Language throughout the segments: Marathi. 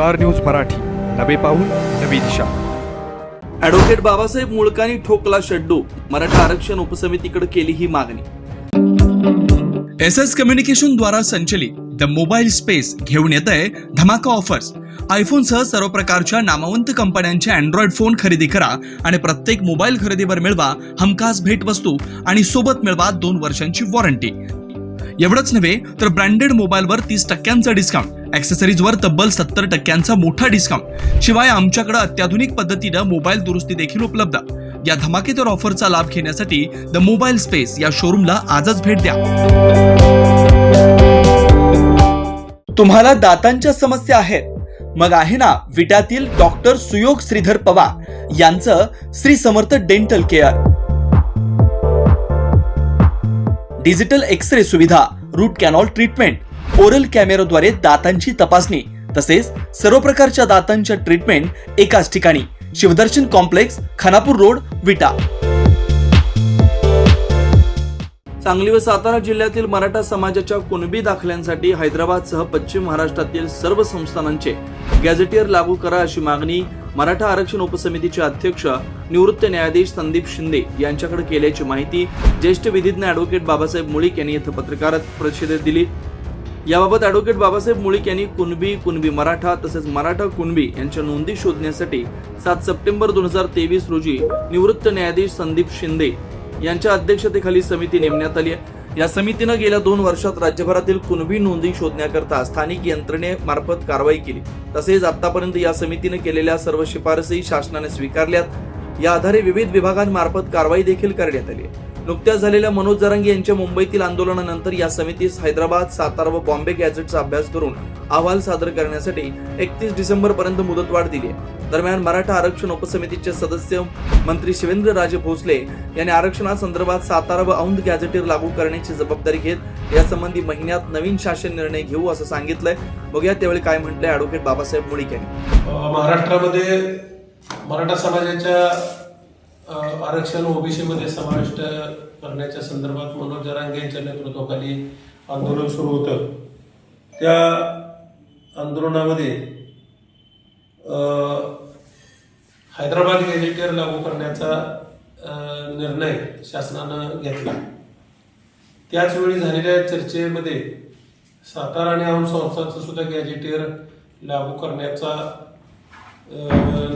Star news Marathi. नवे पाऊल नवी दिशा. ॲडव्होकेट बाबासाहेब मुळकानी ठोकला शड्डू. मराठा आरक्षण उपसमितीकडे केली ही मागणी. एस एस कम्युनिकेशन द्वारा संचलित द मोबाईल स्पेस घेऊन येत आहे धमाका ऑफर्स. आयफोनसह सर्व प्रकारच्या नामवंत कंपन्यांचे अँड्रॉइड फोन खरेदी करा आणि प्रत्येक मोबाईल खरेदीवर मिळवा हमखास भेटवस्तू आणि सोबत मिळवा दोन वर्षांची वॉरंटी एवढंच नव्हे तर ब्रँडेड मोबाईलवर तीस टक्क्यांचा डिस्काउंट ॲक्सेसरीजवर तब्बल सत्तर टक्क्यांचा मोठा डिस्काउंट शिवाय आमच्याकडे अत्याधुनिक पद्धतीनं मोबाईल दुरुस्ती देखील उपलब्ध. या धमाकेदार ऑफरचा लाभ घेण्यासाठी द मोबाईल स्पेस या शोरूमला आजच भेट द्या. तुम्हाला दातांच्या समस्या आहेत. मग आहे ना विटातील डॉक्टर सुयोग श्रीधर पवार यांचं Shri Samarth dental care digital X ray सुविधा रूट कॅनॉल ट्रीटमेंट ओरल कॅमेराद्वारे दातांची तपासणी तसेच सर्व प्रकारच्या दातांच्या ट्रीटमेंट एकाच ठिकाणी. Shivdarshan complex Khanapur road Vita. Sangli व सातारा जिल्ह्यातील मराठा समाजाच्या कुणबी दाखल्यांसाठी हैदराबादसह पश्चिम महाराष्ट्रातील सर्व संस्थानांचे गॅझेटियर लागू करा अशी मागणी मराठा आरक्षण उपसमितीचे अध्यक्ष निवृत्त न्यायाधीश संदीप शिंदे यांच्याकडे केल्याची माहिती ज्येष्ठ विधिज्ञ ॲडव्होकेट बाबासाहेब मुळीक यांनी येथे पत्रकार परिषदेत दिली. याबाबत ॲडव्होकेट बाबासाहेब मुळीक यांनी कुणबी कुणबी मराठा तसेच मराठा कुणबी यांच्या नोंदी शोधण्यासाठी सात सप्टेंबर दोन हजार तेवीस रोजी निवृत्त न्यायाधीश संदीप शिंदे यांच्या अध्यक्षतेखाली समिती नेमण्यात आली आहे. या समितीनं गेल्या दोन वर्षात राज्यभरातील कुणबी नोंदी शोधण्याकरता स्थानिक यंत्रणेमार्फत कारवाई केली. तसेच आतापर्यंत या समितीने केलेल्या सर्व शिफारसी शासनाने स्वीकारल्यात. या आधारे विविध विभागांमार्फत कारवाई देखील करण्यात आली आहे. नुकत्याच झालेल्या मनोज जरंगे यांच्या मुंबईतील आंदोलनानंतर या समितीस हैदराबाद सातारा व बॉम्बे गॅझेटचा अभ्यास करून अहवाल सादर करण्यासाठी एकतीस डिसेंबर पर्यंत मुदतवाढ दिली दरम्यान मराठा आरक्षण उपसमितीचे सदस्य मंत्री शिवेंद्र राजे भोसले यांनी आरक्षणासंदर्भात सातारा व औंध गॅझेटीर लागू करण्याची जबाबदारी घेत यासंबंधी महिन्यात नवीन शासन निर्णय घेऊ असं सांगितलंय. बघूया त्यावेळी काय म्हटलंय ॲडव्होकेट बाबासाहेब मुळीक यांनी. महाराष्ट्रामध्ये मराठा समाजाच्या आरक्षण ओबीसीमध्ये समाविष्ट करण्याच्या संदर्भात मनोज जरांगे यांच्या नेतृत्वाखाली आंदोलन सुरू होतं. त्या आंदोलनामध्ये हैदराबाद गॅजेटियर लागू करण्याचा निर्णय शासनानं घेतला. त्याचवेळी झालेल्या चर्चेमध्ये सातारा आणि औंध संस्थांचं सुद्धा गॅजेटियर लागू करण्याचा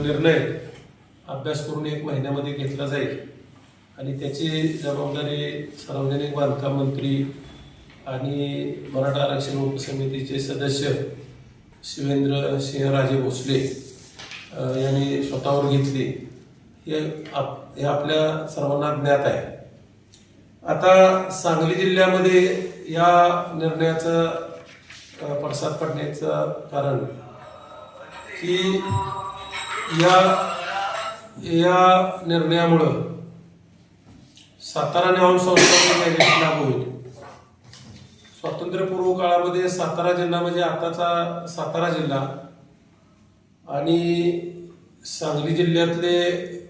निर्णय अभ्यास करून एक महिन्यामध्ये घेतला जाईल. आणि त्याची जबाबदारी सार्वजनिक बांधकाम मंत्री आणि मराठा आरक्षण उपसमितीचे सदस्य शिवेंद्र सिंहराजे भोसले यांनी स्वतःवर घेतली. हे आप हे आपल्या सर्वांना ज्ञात आहे. आता सांगली जिल्ह्यामध्ये या निर्णयाचं पडसाद पडण्याचं कारण की या या निर्णयामुळं सातारा न्याय संस्थांचे लागू होईल. स्वातंत्र्यपूर्व काळामध्ये सातारा जिल्हा म्हणजे आताचा सातारा जिल्हा आणि सांगली जिल्ह्यातले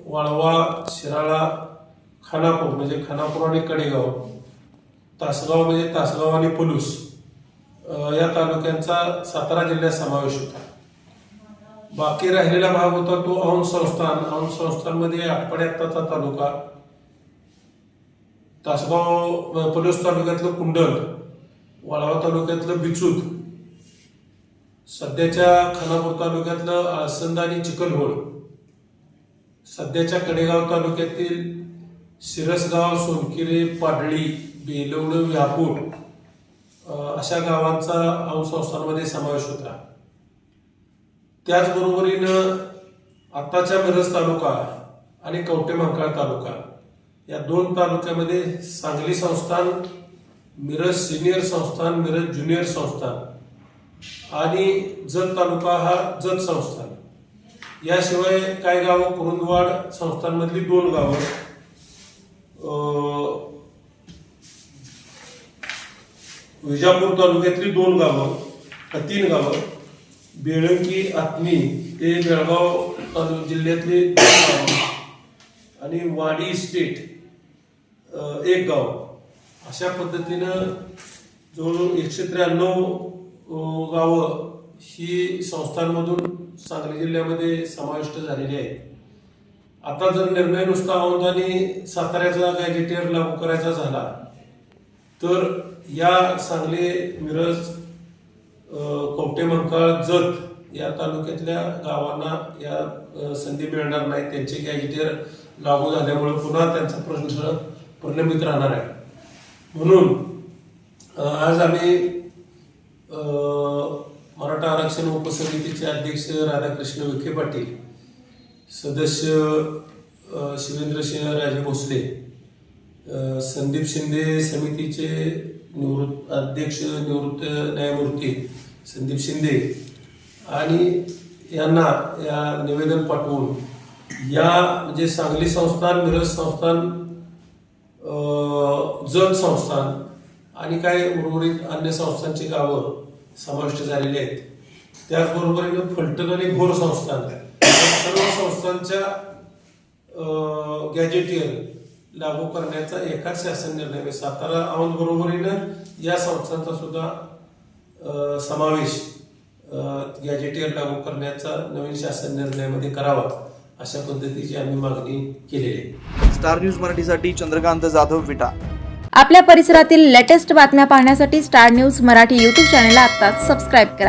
वाळवा शिराळा खानापूर म्हणजे खानापूर आणि कडेगाव तासगाव म्हणजे तासगाव आणि पलूस या तालुक्यांचा सातारा जिल्ह्यात समावेश होता. बाकी राहिलेला भाग होता तो औंध संस्थान. औंध संस्थानमध्ये आटपाड्याचा तालुका. तासगाव पलूस तालुक्यातलं कुंडल वाळवा तालुक्यातलं बिचूद सध्याच्या खानापूर तालुक्यातलं आळसंद आणि चिखलहोळ सध्याच्या कडेगाव तालुक्यातील शिरसगाव सोनकिरे पाडळी बेलवड व्यापूर अशा गावांचा औंध संस्थांमध्ये समावेश होता. त्याचबरोबरीनं आत्ताच्या मिरज तालुका आणि कवटे मंकाळ तालुका या दोन तालुक्यामध्ये सांगली संस्थान मिरज सिनियर संस्थान मिरज ज्युनियर संस्थान आणि जत तालुका हा जत संस्थान. याशिवाय काही गावं कुरुंदवाड संस्थांमधली दोन गावं विजापूर तालुक्यातली दोन गावं अ, तीन गावं बेळंकी आत्मी ते बेळगाव जिल्ह्यातले आणि वाडी स्टेट एक गाव. अशा पद्धतीनं जवळजवळ एकशे त्र्याण्णव गावं ही संस्थांमधून सांगली जिल्ह्यामध्ये समाविष्ट झालेली आहे आता जर निर्णय नुसता औंधाने साताऱ्याचा गॅजेटियर लागू करायचा झाला तर या सांगली मिरज अ, मंकाळ जत या तालुक्यातल्या गावांना या संधी मिळणार नाही. त्यांचे गॅजेटियर लागू झाल्यामुळे पुन्हा त्यांचा प्रश्न प्रलंबित राहणार आहे. म्हणून आज आम्ही मराठा आरक्षण उपसमितीचे अध्यक्ष राधाकृष्ण विखे पाटील सदस्य अ, शिवेंद्रसिंह राजे भोसले संदीप शिंदे समितीचे निवृत्त अध्यक्ष निवृत्त न्यायमूर्ती संदीप शिंदे आणि यांना या निवेदन पाठवून या म्हणजे सांगली संस्थान मिरज संस्थान जत संस्थान आणि काही उर्वरित अन्य संस्थांची गावं समाविष्ट झालेली आहेत. त्याचबरोबरीने फलटण आणि भोर संस्थान. सर्व संस्थांच्या गॅजेटियर लागू करण्याचा एकाच शासन निर्णय. सातारा औंध बरोबरीनं या संस्थांचा सुद्धा समावेश गॅजेटियर लागू करण्याचा नवीन शासन निर्णयामध्ये करावा अशा पद्धतीची आम्ही मागणी केलेली आहे. स्टार न्यूज मराठीसाठी चंद्रकांत जाधव विटा. आपल्या परिसरातील लेटेस्ट बातम्या पाहण्यासाठी स्टार न्यूज मराठी यूट्यूब चॅनलला आत्ताच सबस्क्राईब करा.